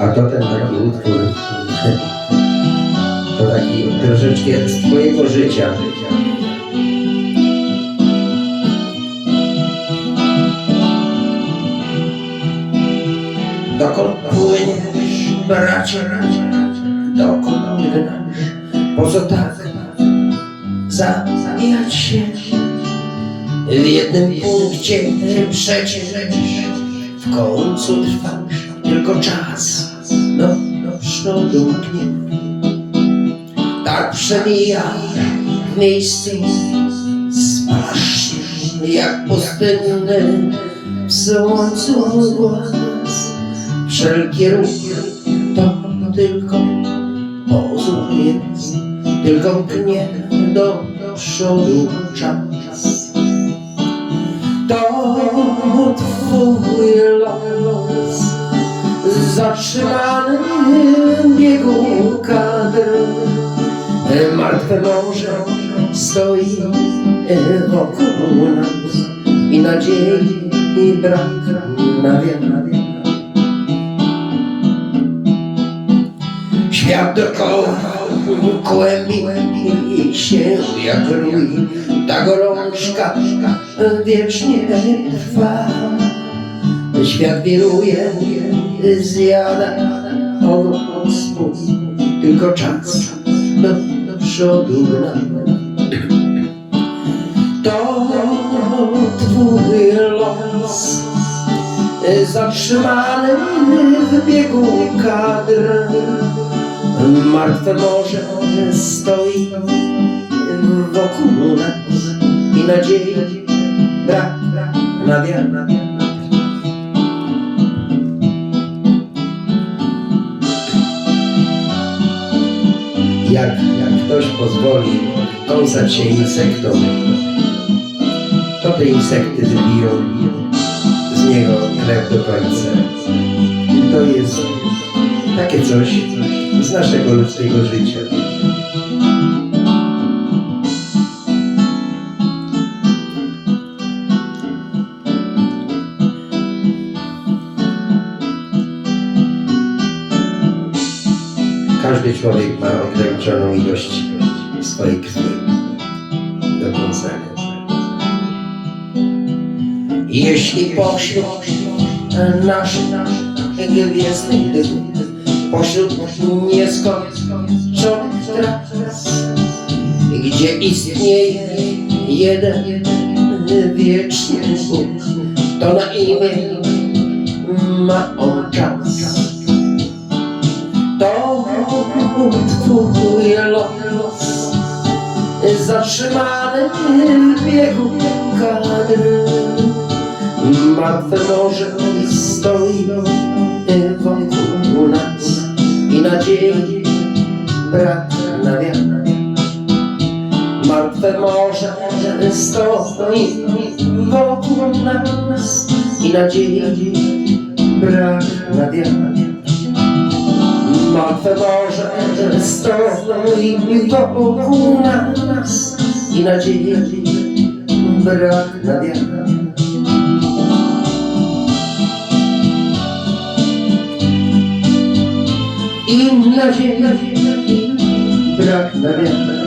A to ten taki utwór, to taki troszeczkę z twojego życia. Dokąd płyniesz, bracie, dokąd gnasz, po co tak zabijać się? W jednym punkcie przecież w końcu trwasz, tylko czas do, do przodu mknie. Tak przemija w miejscu, spalasz się jak pustynny w słońcu głaz. Wszelkie ruchy to tylko pozór tylko mknie do przodu czas. To twój los zatrzymany w biegu kadr. Martwe morze stoi wokół nas i nadziei brak na wiele. Świat dookoła kłębi się jak rój, ta gorączka wiecznie trwa. Świat wiruje, zjada ogon swój, tylko czas do, do przodu gna. To twój los zatrzymany w biegu kadr. Martwe morze stoi wokół nas i nadziei brak na wiarę. Jak, jak ktoś pozwoli kąsać się insektom, to te insekty wybiją z niego krew do końca. I to jest takie coś z naszego ludzkiego życia. Każdy człowiek ma ograniczoną ilość swojej krwi do kąsania. Jeśli pośród naszych gwiezdnych dym, pośród nieskończonych tras, gdzie istnieje jeden wieczny Bóg, to na imię ma on czas. To twój los zatrzymany w biegu kadr. Martwe morze stoi wokół nas i nadziei brak na wiarę. Martwe morze stoi wokół nas i nadziei brak na wiarę. Martwe morze stoi wokół nas i nadziei brak na wiarę. I nadziei brak na wiarę.